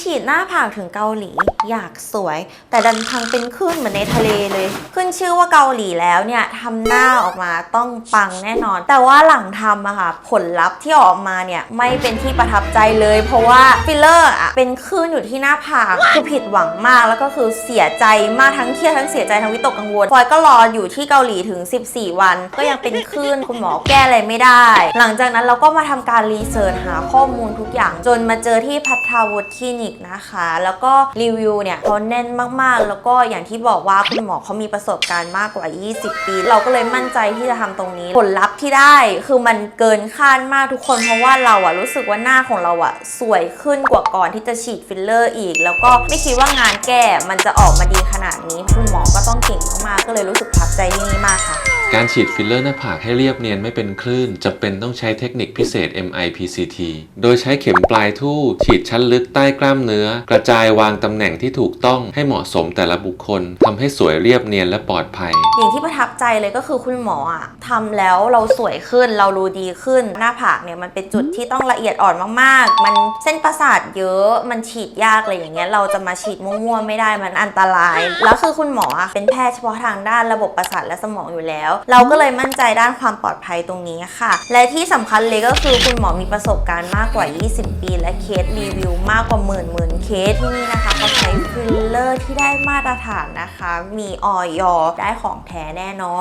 ฉีดหน้าผากถึงเกาหลี อยากสวย แต่ดันทางเป็นคลื่นเหมือนในทะเลเลย ขึ้นชื่อว่าเกาหลีแล้วเนี่ยทำหน้าออกมาต้องปังแน่นอน แต่ว่าหลังทำอะค่ะ ผลลัพธ์ที่ออกมาเนี่ยไม่เป็นที่ประทับใจเลย เพราะว่าฟิลเลอร์อะเป็นคลื่นอยู่ที่หน้าผากคือผิดหวังมากแล้วก็คือเสียใจมากทั้งเครียดทั้งเสียใจทั้งวิตกกังวลฟอยก็รออยู่ที่เกาหลีถึง 14 วัน ก็ยังเป็นคลื่นคุณหมอแก้อะไรไม่ได้ หลังจากนั้นเราก็มาทำการรีเสิร์ชหาข้อมูลทุกอย่าง จนมาเจอที่พัทราวุฒิคลินิกนะคะ แล้วก็รีวิวเนี่ยเขาแน่นมากๆ แล้วก็อย่างที่บอกว่าคุณหมอเขามีประสบการณ์มากกว่า 20 ปี เราก็เลยมั่นใจที่จะทำตรงนี้ ผลลัพธ์ที่ได้คือมันเกินคาดมากทุกคนเพราะว่าเราอะรู้สึกว่าหน้าของเราอะสวยขึ้นกว่าก่อนที่จะฉีดฟิลเลอร์อีก แล้วก็ไม่คิดว่างานแก้มันจะออกมาดีขนาดนี้ คุณหมอก็ต้องเก่งมากๆก็เลยรู้สึกประทับใจที่นี่มากค่ะ การฉีดฟิลเลอร์หน้าผากให้เรียบเนียนไม่เป็นคลื่นจะเป็นต้องใช้เทคนิคพิเศษ MIPCT โดยใช้เข็มปลายทู่ ฉีดชั้นลึกใต้กล้ามเนื้อ กระจายวางตำแหน่งที่ถูกต้องให้เหมาะสมแต่ละบุคคลทำให้สวยเรียบเนียนและปลอดภัย อย่างที่ประทับใจเลยก็คือคุณหมออะทำแล้วเราสวยขึ้นเรารู้ดีขึ้น หน้าผากเนี่ยมันเป็นจุดที่ต้องละเอียดอ่อนมากๆ มันเส้นประสาทเยอะมันฉีดยากอะไรอย่างเงี้ยเราจะมาฉีดมั่วๆไม่ได้มันอันตราย แล้วคือคุณหมออะเป็นแพทย์เฉพาะทางด้านระบบประสาทและสมองอยู่แล้วเราก็เลยมั่นใจด้านความปลอดภัยตรงนี้ค่ะ และที่สำคัญเลยก็คือคุณหมอมีประสบการณ์มากกว่า 20 ปี และเคสรีวิวมากกว่าหมื่นหมื่นเคสที่นี่นะคะเขาใช้ฟิลเลอร์ที่ได้มาตรฐานนะคะ มีออยได้ของแท้แน่นอน